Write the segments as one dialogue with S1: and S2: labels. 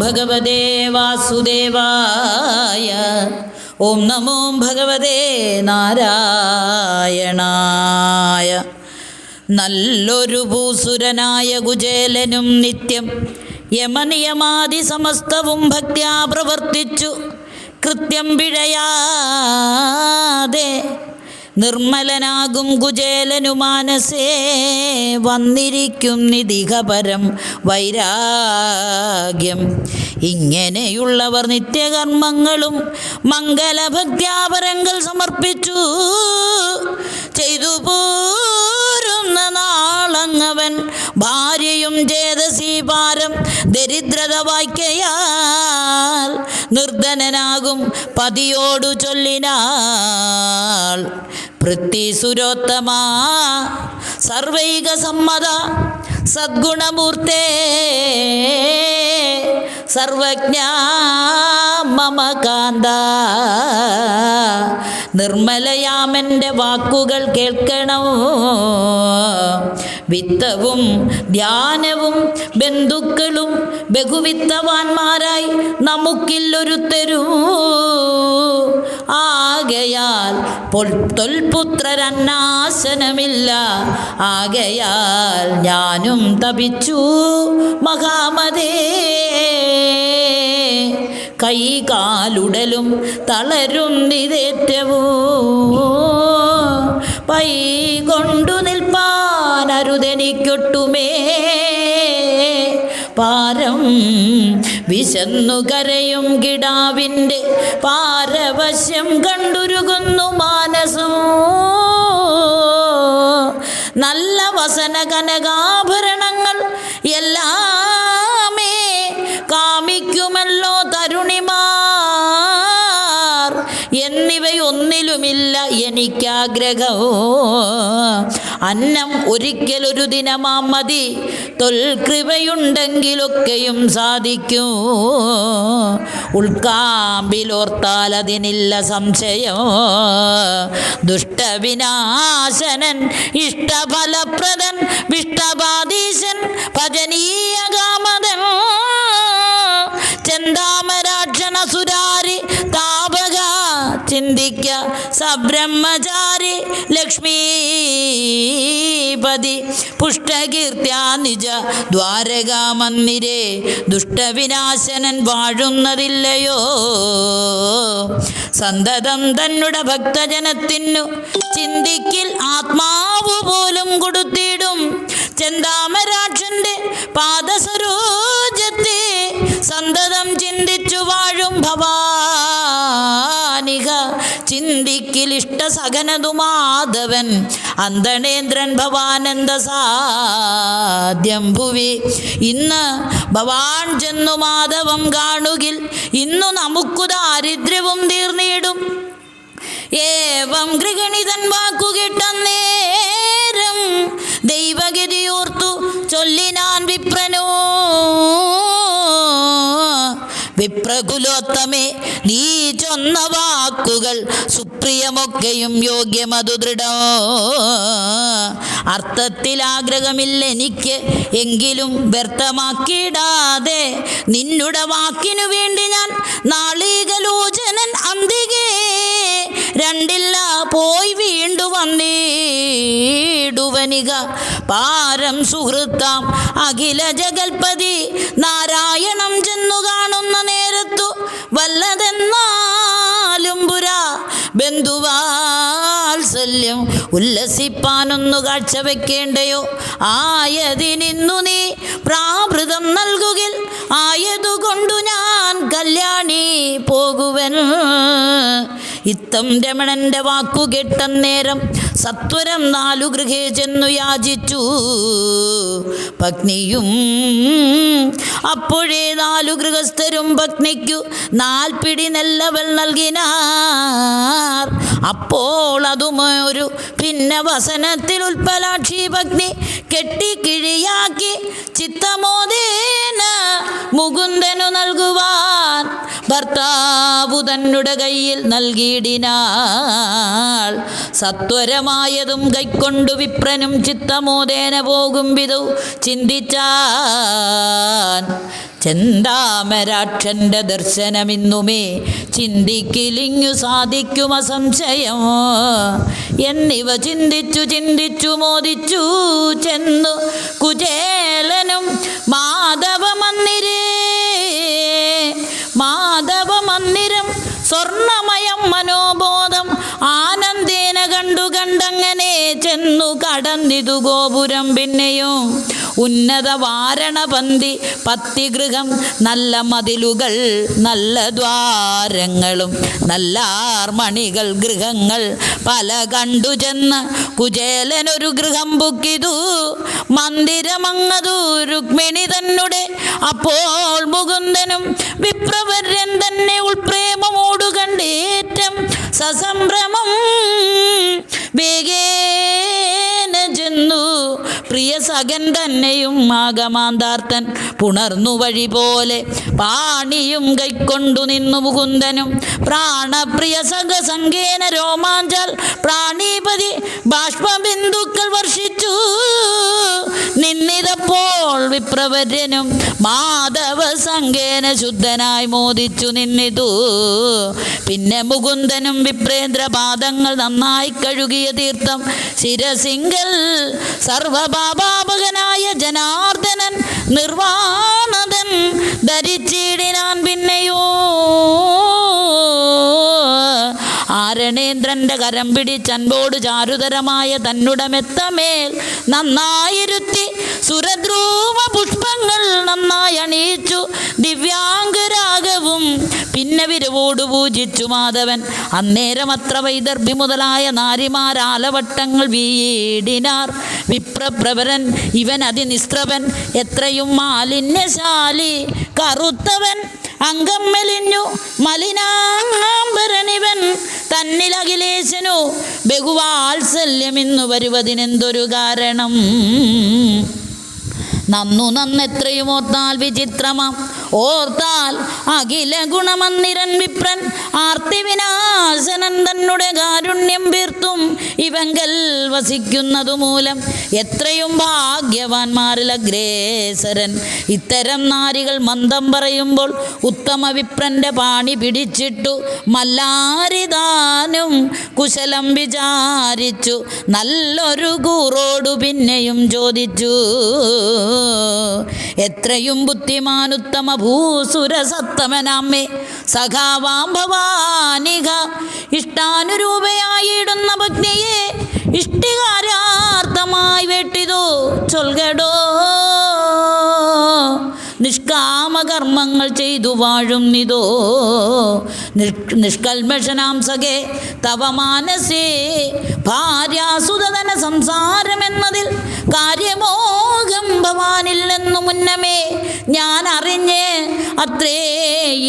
S1: ഭഗവതേ വാസുദേവായ. ഓം നമോ ഭഗവതേ നാരായണായ. നല്ലൊരു ഭൂസുരനായ കുചേലനും നിത്യം യമനിയമാതി സമസ്തവും ഭക്ത്യാ പ്രവർത്തിച്ചു. കൃത്യം പിഴയാതെ നിർമ്മലനാകും കുചേലനു മാനസേ വന്നിരിക്കും നിധികപരം വൈരാഗ്യം. ഇങ്ങനെയുള്ളവർ നിത്യകർമ്മങ്ങളും മംഗലഭക്ത്യാപരങ്ങൾ സമർപ്പിച്ചു ചെയ്തു പോരുന്ന നാളങ്ങവൻ ഭാര്യയും ചേതസീപാരം ദരിദ്രത വായിക്കയാൽ നിർധനനാകും പതിയോടു ചൊല്ലിനാൾ. പൃഥ്വീസുരോത്തമാ സർവൈക സമ്മത സദ്ഗുണമൂർത്തേ സർവജ്ഞ മമ കാന്ത നിർമ്മലയാമന്റെ വാക്കുകൾ കേൾക്കണം. വിത്തവും ധ്യാനവും ബന്ധുക്കളും ബഹുവിത്തവാന്മാരായി നമുക്കില്ലൊരുത്തരൂ. ആകയാൽ തൊൽപുത്രരന്നാശനമില്ല ആകയാൽ ഞാനും തപിച്ചു മഹാമതേ. കൈകാലുടലും തളരും നിതേറ്റവും പൈ കൊണ്ടു നിൽപ്പാനരുതെനിക്കൊട്ടുമേ പാരം വിശന്നു കരയും കിടാവിന്റെ പാരവശ്യം കണ്ടുരുകുന്നു മാനസോ നല്ല വസന കനകാഭരണങ്ങൾ എനിക്കാഗ്രഹമോ അന്നം ഒരിക്കലൊരു ദിനമാം മതി. തൊൽകൃപയുണ്ടെങ്കിലൊക്കെയും സാധിക്കൂ. ഉൾക്കാമ്പിലോർത്താൽ അതിനില്ല സംശയോ? ദുഷ്ടവിനാശനൻ ഇഷ്ടഫലപ്രദൻ വിഷ്ടപാദീശൻ ഭജനീയ കാമതൻ സബ്രഹ്മചാരി ലക്ഷ്മീപതി. പുഷ്ടകീർത്യാ നിജ ദ്വാരകാമന്ദിരേ ദുഷ്ടവിനാശനൻ വാഴുന്നതില്ലയോ? സന്തതം തന്നുടെ ഭക്തജനത്തിനു ചിന്തിക്കിൽ ആത്മാവ് പോലും കൊടുത്തിടും. ചെന്താമരാക്ഷന്റെ പാദസരോജത്തെ ചിന്തിക്കിലിഷ്ട സകനതു മാധവൻ. അന്തണേന്ദ്രൻ ഭവാനന്ദ സാധ്യം ഭുവി. ഇന്ന് ഭവാൻ ചെന്നു മാധവം കാണുകിൽ. ഇന്നു നമുക്കു ദാരിദ്ര്യവും തീർന്നിടും. ഏവം ഗൃഹണിതൻ വാക്കുകെട്ടന്നേരം ദൈവഗതിയോർത്തു വിപ്രകുലോത്തമേ നീ ചൊന്ന വാക്കുകൾ സുപ്രിയമൊക്കെയും യോഗ്യമതു ദൃഢോ. അർത്ഥത്തിൽ ആഗ്രഹമില്ല എനിക്ക് എങ്കിലും വ്യർത്ഥമാക്കിയിടാതെ നിന്നുടെ വാക്കിനു വേണ്ടി ഞാൻ നാളീകലോചനൻ അന്തികേ. രണ്ടില്ല പോയി വീണ്ടു വന്നേടുവനിക. പാരം സുഹൃത്താം അഖില ജഗൽപതി. നാരായണം ചെന്നു കാണുന്ന നേരത്തു വല്ലതെന്നാലും പുരാ. ബന്ധുവാത്സല്യം ഉല്ലസിപ്പാനൊന്നു കാഴ്ചവെക്കേണ്ടയോ ആയതിനിന്നു നീ പ്രാഭൃതം നൽകുകിൽ ആയതുകൊണ്ടു ഞാൻ കല്യാണി പോകുവൻ. ഇത്തം രമണന്റെ വാക്കു കേട്ടന്നേരം സത്വരം നാലു ഗൃഹേ ചെന്നു യാചിച്ചു. പത്നിയും അപ്പോഴേ നാലു ഗൃഹസ്ഥരും പത്നിക്കു നാൽപ്പിടി നെല്ലവൾ നൽകിനാർ. അപ്പോൾ അതും ഒരു പിന്നെ വസനത്തിൽ ഉൽപ്പലാക്ഷി പത്നി കെട്ടിക്കിഴിയാക്കി ചിത്തമോദേന മുകുന്ദനു നൽകുവാൻ. ഭർത്താവു തന്നുടെ കയ്യിൽ നൽകിയിടിനാൾ. സത്വരമായതും കൈക്കൊണ്ടു വിപ്രനും ചിത്തമോദേന പോകും വിധു ചിന്തിച്ചാൻ. ചെന്താമരാക്ഷന്റെ ദർശനമിന്നുമേ ചിന്തിക്കിലിങ്ങു സാധിക്കും അസംശയം. എന്നിവ ചിന്തിച്ചു ചിന്തിച്ചു മോദിച്ചു ചെന്നു കുചേലനും മാധവ സ്വർണമയം മനോബോധം ആനന്ദേന കണ്ടു കണ്ടങ്ങനെ ചെന്നു കടന്നിതു ഗോപുരം പിന്നെയും. ഉന്നത വാരണപന്തി പത്തിഗൃഹം നല്ല മതിലുകൾ നല്ല ദ്വാരങ്ങളും നല്ല ആർമണികൾ ഗൃഹങ്ങൾ. പല കണ്ടു ചെന്ന് കുചേലനൊരു ഗൃഹം ബുക്കിതു മന്ദിരമങ്ങതു രുക്മിണി തന്നെ അപ്പോൾ മുകുന്ദനും വിപ്രവര്യൻ തന്നെ ഉൾപ്രേമമോടു കണ്ടേറ്റം. സസംഭ്രമം വേഗേ പ്രിയ സകൻ തന്നെയും ആഗമാന്താർത്തൻ പുണർന്നു വഴി പോലെ പാണിയും കൈക്കൊണ്ടു നിന്നു മുകുന്ദനും. പ്രാണപ്രിയ സഖ സങ്കേന രോമാഞ്ചൽ പ്രാണീപതി ബാഷ്പബിന്ദുക്കൾ വിപ്രവര്യനും മാധവ സങ്കേന ശുദ്ധനായി മോദിച്ചു നിന്നിതു. പിന്നെ മുകുന്ദനും വിപ്രേന്ദ്ര പാദങ്ങൾ നന്നായി കഴുകിയ തീർത്ഥം ശിരസിംഗൽ സർവപാപാപകനായ ജനാർദ്ദനൻ നിർവാണതൻ ധരിച്ചിടിനാൻ പിന്നെയോ. ആരണേന്ദ്രന്റെ കരം പിടിച്ചൻപോട് ചാരുതരമായ തന്നുടമെത്തമേൽ നന്നായിരുത്തി സുരദ്രൂപ പിന്നെ വിരവോട് പൂജിച്ചു മാധവൻ. അന്നേരം അത്ര വൈദർഭി മുതലായ നാരിമാരാലവട്ടങ്ങൾ വീടിനാർ. വിപ്രപ്രവരൻ ഇവൻ അതിനിസ്ത്രവൻ എത്രയും മാലിന്യശാലി കറുത്തവൻ അംഗം മെലിഞ്ഞു മലിനാംബരനിവൻ തന്നിലഖിലേശനു ബഹുവാത്സല്യമിന്നു വരുവതിനെന്തൊരു കാരണം? നന്നു നന്നെത്രയുമോത്താൽ വിചിത്രമാം. ഓർത്താൽ അഖില ഗുണമന്ദിരൻ വിപ്രൻ ആർത്തിവിനാശനൻ തന്നെ കാരുണ്യം വീർത്തും ഇവങ്കൽ വസിക്കുന്നതു മൂലം എത്രയും ഭാഗ്യവാന്മാരിൽ അഗ്രേസരൻ. ഇത്തരം നാരികൾ മന്ദം പറയുമ്പോൾ ഉത്തമ വിപ്രന്റെ പാണി പിടിച്ചിട്ടു മല്ലാരിതാനും കുശലം വിചാരിച്ചു. നല്ലൊരു കൂറോടു പിന്നെയും ചോദിച്ചു. എത്രയും ബുദ്ധിമാനുത്തമ ഭൂസുരസത്തമനാമ്മേ സഖാവാം ഭവാനിക ഇഷ്ടാനുരൂപയായിടുന്ന ഭഗ്നിയെ ഇഷ്ടികാരാർത്ഥമായി വെട്ടിതോ. ചൊൽകടോ നിഷ്കാമകർമ്മങ്ങൾ ചെയ്തു വാഴുന്നിതോ നിഷ് നിഷ്കൽമഷനാം സഖേ തവ മാനസേ. ഭാര്യാസുതന സംസാരമെന്നതിൽ കാര്യമോഹം ഭവാനില്ലെന്നു മുന്നമേ. ഞാൻ അറിഞ്ഞ് അത്രേ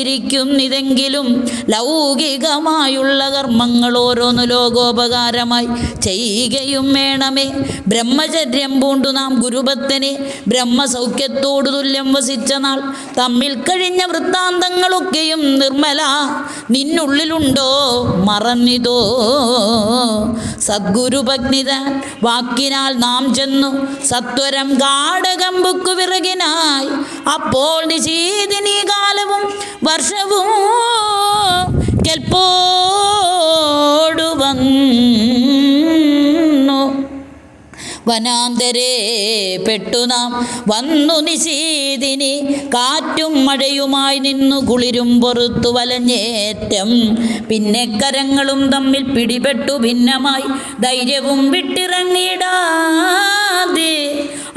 S1: ഇരിക്കുന്നിതെങ്കിലും ലൗകികമായുള്ള കർമ്മങ്ങൾ ഓരോന്നു ലോകോപകാരമായി ചെയ്യുകയും വേണമേ. ബ്രഹ്മചര്യം പൂണ്ടു നാം ഗുരുഭക്തനെ ബ്രഹ്മസൗഖ്യത്തോടു തുല്യം വസിച്ച നാൾ തമ്മിൽ കഴിഞ്ഞ വൃത്താന്തങ്ങളൊക്കെയും നിർമ്മല നിന്നുള്ളിലുണ്ടോ മറന്നിതോ? സദ്ഗുരുഭഗ്നിത വാക്കിനാൽ നാം ചെന്നു സത്വരം ഗാഠകമ്പുക്കു വിറകിനായി. അപ്പോൾ നിശീതിനി കാലവും വർഷവും കെൽപ്പോടു വന്നു വനാന്തരേ പെട്ടു നാം. വന്നു നിശീതിനി കാറ്റും മഴയുമായി നിന്നു കുളിരും പൊറുത്തു വലഞ്ഞേറ്റം. പിന്നെ കരങ്ങളും തമ്മിൽ പിടിപെട്ടു ഭിന്നമായി ധൈര്യവും വിട്ടിറങ്ങിടാതെ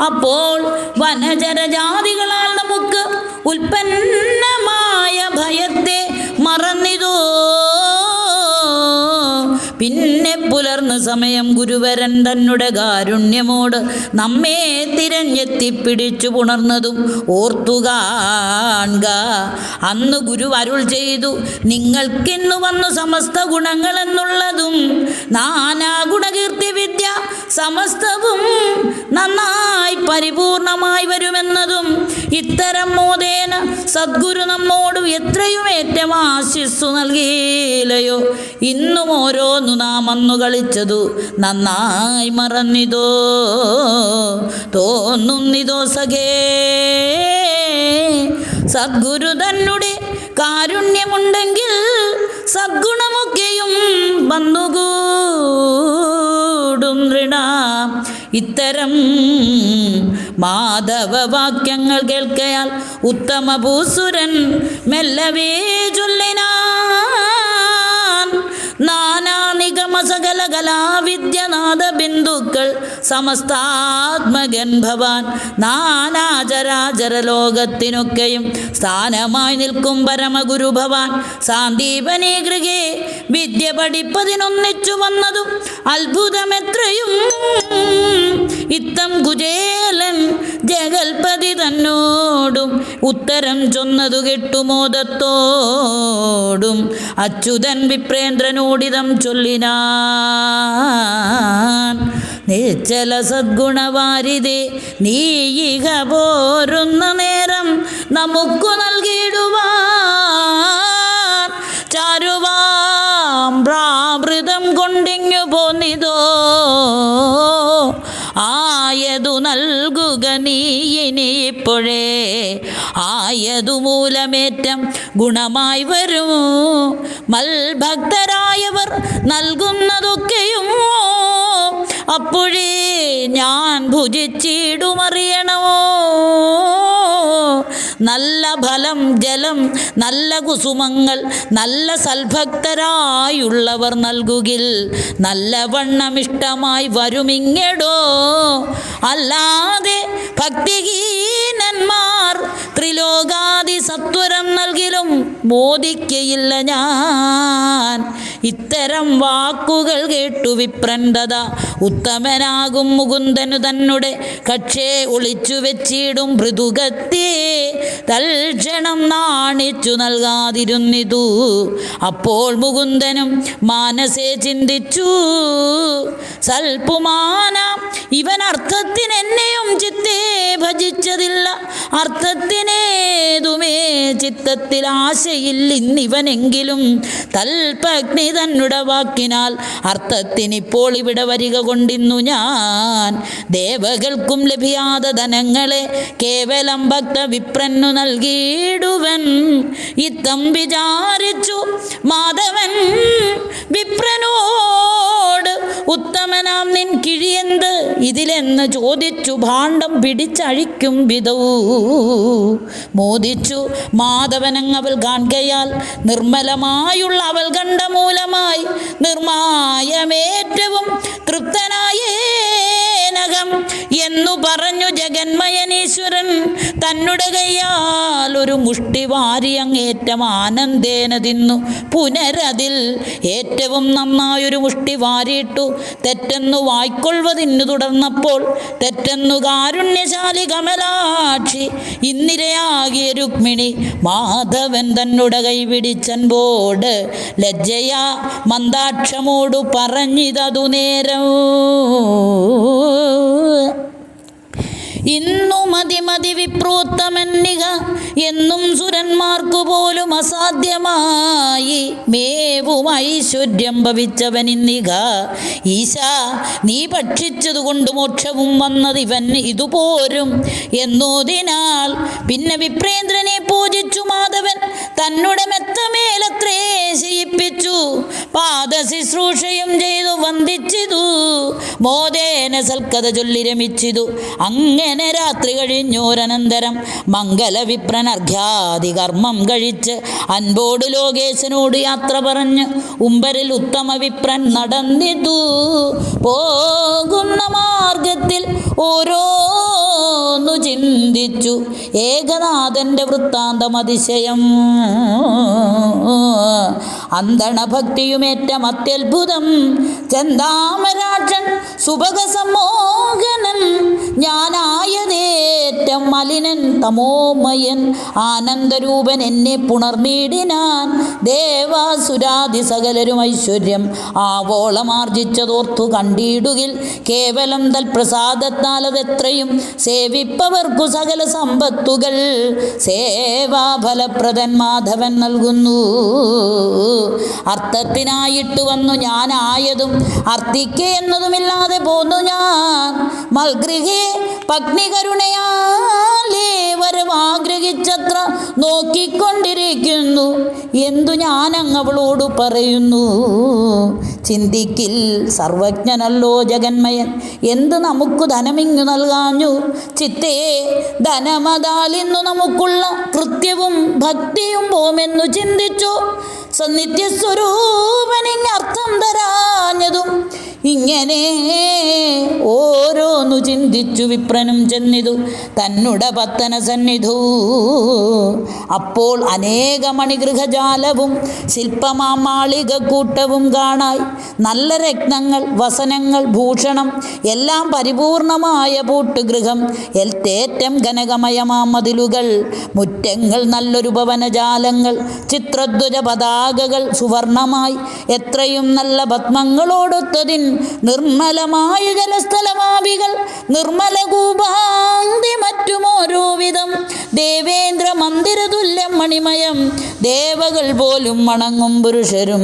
S1: അപ്പോൾ വനചരജാതികളാൽ നമുക്ക് ഉൽപ്പന്നമായ ഭയത്തെ മറന്നിതോ? പിന്നെ പുലർന്ന സമയം ഗുരുവരൻ തന്നെ കാരുണ്യമോട് നമ്മെ തിരഞ്ഞെത്തിപ്പിടിച്ചു പുണർന്നതും ഓർത്തുകാൺക അന്ന് ഗുരു അരുൾ ചെയ്തു നിങ്ങൾക്കിന്നു വന്നു സമസ്ത ഗുണങ്ങളെന്നുള്ളതും നാനാ ഗുണകീർത്തി വിദ്യ സമസ്തവും നന്നായി പരിപൂർണമായി വരുമെന്നതും ഇത്തരം മോദേന സദ്ഗുരു നമ്മോട് എത്രയും ഏറ്റവും ആശിസ്സു നൽകിയില്ലയോ ഇന്നും ഓരോന്നു നാം അന്നു കളിച്ചതു. നന്നായി മറന്നിതോ? തോന്നുന്നിതോ സഖേ? സദ്ഗുരു തന്നുടെ കാരുണ്യമുണ്ടെങ്കിൽ സദ്ഗുണമൊക്കെയും വന്നുകൂടും ഋണ. ഇത്തരം മാധവവാക്യങ്ങൾ കേൾക്കയാൽ ഉത്തമ ഭൂസുരൻ മെല്ലവേ ചൊല്ലിനാൻ. നാനാ സകല കലാവിദ്യനാഥ ബിന്ദുക്കൾ സമസ്താത്മകൻ ഭവാൻ നാനാചരാചര ലോകത്തിനൊക്കെയും സ്ഥാനമായി നിൽക്കും പരമഗുരു ഭവാൻ. സാന്ദീപനീ ഗൃഹേ വിദ്യ പഠിപ്പതിനൊന്നിച്ചു വന്നതും അത്ഭുതമെത്രയും ഉത്തരം ചൊന്നതു കെട്ടുമോദത്തോടും അച്യുതൻ വിപ്രേന്ദ്രനോടിതം ചൊല്ലിനാൻ. നിശ്ചല സദ്ഗുണവാരിതേ നീയിക പോരുന്ന നേരം നമുക്കു നൽകിയിടുവാൻ. ചാരുവാം പ്രാവൃതം കൊണ്ടിങ്ങു പോന്നിതോ ആയതു നൽകുക നീ ഇനിയിപ്പോഴേ. ആയതു മൂലമേറ്റം ഗുണമായി വരും. മൽഭക്തരായവർ നൽകുന്നതൊക്കെയും അപ്പോഴേ ഞാൻ ഭുജിച്ചിടുമറിയണമോ? നല്ല ഫലം ജലം നല്ല കുസുമങ്ങൾ നല്ല സൽഭക്തരായുള്ളവർ നൽകുകിൽ നല്ലവണ്ണമിഷ്ടമായി വരുമിങ്ങടോ? അല്ലാതെ ഭക്തിഹീനന്മാർ ത്രിലോകാദി സത്വരം നൽകിലും ബോധിക്കയില്ല ഞാൻ. ഇത്തരം വാക്കുകൾ കേട്ടു വിപ്രണ്ടത ഉത്തമനാകും മുകുന്ദനു തന്നെ കക്ഷേ ഒളിച്ചു വെച്ചിടും മൃദുഗത്തെ തൽക്ഷണം നാണിച്ചു നൽകാതിരുന്നിതു. അപ്പോൾ മുകുന്ദനും മാനസേ ചിന്തിച്ചു സൽപുമാന ഇവൻ അർത്ഥത്തിന് എന്നെയും ചിത്തേ ഭജിച്ചതില്ല. അർത്ഥത്തിനേതുമേ ചിത്തത്തിൽ ആശയില്ല ഇന്നിവനെങ്കിലും തൽപഗ്നി തന്നുട വാക്കിനാൽ അർത്ഥത്തിനിപ്പോൾ ഇവിടെ വരിക കൊണ്ടിന്നു ഞാൻ. ദേവകൾക്കും ലഭിയാതെ ധനങ്ങളെ കേവലം ഭക്ത വിപ്രന്നു നൽകിയിടുവൻ ഇത്തം വിചാരിച്ചു മാധവൻ വിപ്രനോട് ഉത്തമനാം നിൻ കിഴിയെന്ത്? ഇതിലെന്ന് ചോദിച്ചു ഭാണ്ഡം പിടിച്ചഴിക്കും വിധവൂ. മോദിച്ചു മാധവനങ്ങവൾ കാൺകയാൽ നിർമ്മലമായുള്ള അവൾ കണ്ട മൂലമായി നിർമായമേറ്റവും തൃപ്തനായേനകം എന്നു പറഞ്ഞു ജഗന്മയനീശ്വരൻ. തന്നുടെ കയ്യാൽ ഒരു മുഷ്ടി വാരി അങ്ങേറ്റം ആനന്ദേന തിന്നു. പുനരതിൽ ഏറ്റവും നന്നായൊരു മുഷ്ടി വാരിയിട്ടു. തെറ്റെന്നു വായ്ക്കൊള്ളുവതിന്നു തുടർന്നപ്പോൾ തെറ്റെന്നു കാരുണ്യശാലി കമലാക്ഷി. ഇന്നിരയാകിയ രുക്മിണി മാധവൻ തന്നുട തന്നുടെ കൈപിടിച്ചൻപോട് ലജ്ജയാ മന്ദാക്ഷമോടു പറഞ്ഞിതതു നേരം. ഇന്നു മതി മതി വിപ്രൂത്തമന്നിക എന്നും സുരന്മാർക്കു പോലും അസാധ്യമായി. മേവും ഐശ്വര്യം ഭവിച്ചവനിന്നിക ഈശ നീ ഭക്ഷിച്ചതുകൊണ്ട് മോക്ഷവും വന്നത് ഇവൻ ഇതുപോരും. എന്നോതിനാൽ പിന്നെ വിപ്രേന്ദ്രനെ പൂജിച്ചു മാധവൻ. തന്നുടെ മെത്തമേലത്രേ ശയിപ്പിച്ചു. പാദശുശ്രൂഷയും ചെയ്തു വന്ദിച്ചിതു. മോദേന സൽക്കഥ ചൊല്ലി രമിച്ചിതു. അങ്ങനെ രാത്രി കഴിഞ്ഞോരനന്തരം മംഗലവിപ്രനർഘ്യാദി കർമ്മം കഴിച്ച് അൻപോട് ലോകേശനോട് യാത്ര പറഞ്ഞ് ഉമ്പരിൽ ഉത്തമ വിപ്രൻ നടന്നിതു. പോകുന്ന മാർഗത്തിൽ ഓരോന്നു ചിന്തിച്ചു. ഏകനാഥന്റെ വൃത്താന്തം അതിശയം അന്തണഭക്തിയുമേറ്റം അത്യത്ഭുതം ചെന്താമരാക്ഷൻ സുഭഗസമോഹനൻ ഞാനായതേറ്റം മലിനൻ തമോമയൻ ആനന്ദരൂപൻ എന്നെ പുണർനീടിനാൻ ദേവാസുരാദി സകലരും ഐശ്വര്യം ആവോളമാർജിച്ചതോർത്തു കണ്ടിടുകിൽ. കേവലം തൽപ്രസാദത്താൽ അതെത്രയും സേവിപ്പവർക്കു സകല സമ്പത്തുകൾ. സേവാഫലപ്രദൻ മാധവൻ നൽകുന്നു. അർത്ഥത്തിനായിട്ട് വന്നു ഞാനായതും അർത്ഥിക്കെ എന്നതുമില്ലാതെ പോന്നു ഞാൻ. മൽഗൃഹേ പത്നി കരുണയാലേ വരവാഗ്രഹിച്ചത്ര നോക്കിക്കൊണ്ടിരിക്കുന്നു. എന്തു ഞാൻ അവളോട് പറയുന്നു? ചിന്തിക്കിൽ സർവജ്ഞനല്ലോ ജഗന്മയൻ. എന്ത് നമുക്ക് ധനമിങ്ങു നൽകാഞ്ഞു? ചിത്തേ ധനമതാൽ ഇന്നു നമുക്കുള്ള കൃത്യവും ഭക്തിയും പോമെന്നു ചിന്തിച്ചു. സന്നിത്യസ്വരൂപനിങ് അർത്ഥം തരാഞ്ഞതും ഇങ്ങനെ ഓരോന്നു ചിന്തിച്ചു വിപ്രനും ചെന്നിതു തന്നുട പത്തന സന്നിധു. അപ്പോൾ അനേക മണിഗൃഹജാലവും ശില്പമാമാളിക കൂട്ടവും കാണായി. നല്ല രത്നങ്ങൾ വസനങ്ങൾ ഭൂഷണം എല്ലാം പരിപൂർണമായ പൂട്ടുഗൃഹം എൽത്തേറ്റം ഘനകമയമാമതിലുകൾ മുറ്റങ്ങൾ നല്ലൊരു ഭവനജാലങ്ങൾ ചിത്രധ്വജ പതാകകൾ സുവർണമായി. എത്രയും നല്ല പത്മങ്ങളോടൊത്തതിൻ നിർമ്മലമായ ജലസ്ഥലമാവികൾ നിർമ്മല കൂപാന്തി മറ്റുമോരോ വിധം. ദേവേന്ദ്ര മന്ദിരതുല്യം മണിമയം ദേവകൾ പോലും മണങ്ങും പുരുഷരും.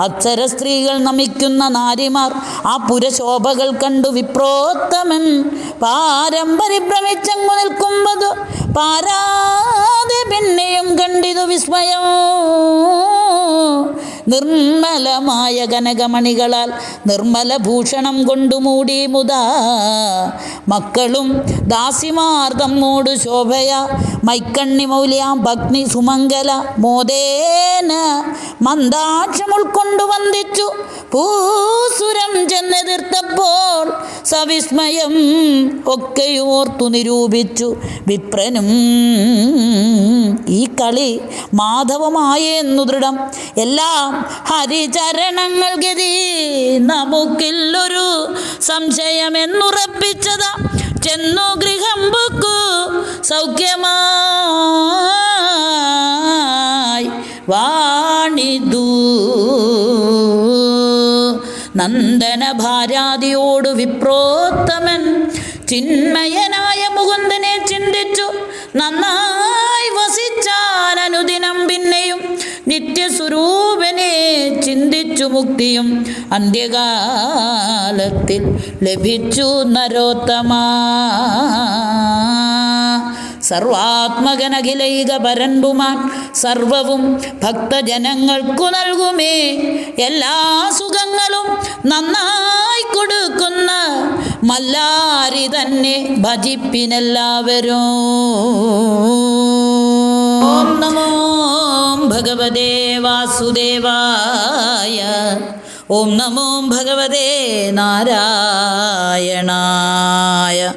S1: അക്ഷര സ്ത്രീകൾ നമിക്കുന്ന നാരിമാർ ആ പുരശോഭകൾ കണ്ടു വിപ്രോത്തമൻ. പാരമ്പരിഭ്രമിച്ചങ്ങു നിൽക്കുമ്പത് പാരാതെ പിന്നെയും നിർമ്മലമായ കനകമണികളാൽ നിർമ്മല ഭൂഷണം കൊണ്ടു മൂടി മുതാ. മക്കളും ദാസിമാർ തമ്മോട് ശോഭയ. മൈക്കണ്ണി മൗലിയാം ഭഗ്നി സുമംഗല. മോദേന മന്ദാക്ഷം ഉൾക്കൊണ്ടു വന്ദിച്ചു. പൂസുരം ചെന്നെതിർത്തപ്പോൾ സവിസ്മയം ഒക്കെയോർത്തു നിരൂപിച്ചു. വിപ്രനും ഈ കളി മാധവമായെന്നു ദൃഢം. എല്ലാം ഹരിചരണങ്ങൾ ഗതി. നമുക്കില്ലൊരു സംശയമെന്നുറപ്പിച്ചതാ. ചെന്നു ഗൃഹം ബുക്കു സൗഖ്യമായി വാണിതു. നന്ദന ഭാരാതിയോട് വിപ്രോത്തമൻ. ചിന്മയനായ മുകുന്ദനെ ചിന്തിച്ചു. നന്നായി അനുദിനം പിന്നെയും നിത്യസ്വരൂപനെ ചിന്തിച്ചു മുക്തിയും അന്ത്യകാലത്തിൽ ലഭിച്ചു നരോത്തമാ. സർവാത്മകനഖിലൈക പരൻപുമാൻ സർവവും ഭക്തജനങ്ങൾക്കു നൽകുമേ. എല്ലാ സുഖങ്ങളും നന്നായി കൊടുക്കുന്ന മല്ലാരി തന്നെ ഭജിപ്പിനെല്ലാവരും. നമോ ഭഗവതേ വാസുദേവായ. ഓം നമോ ഭഗവതേ നാരായണായ.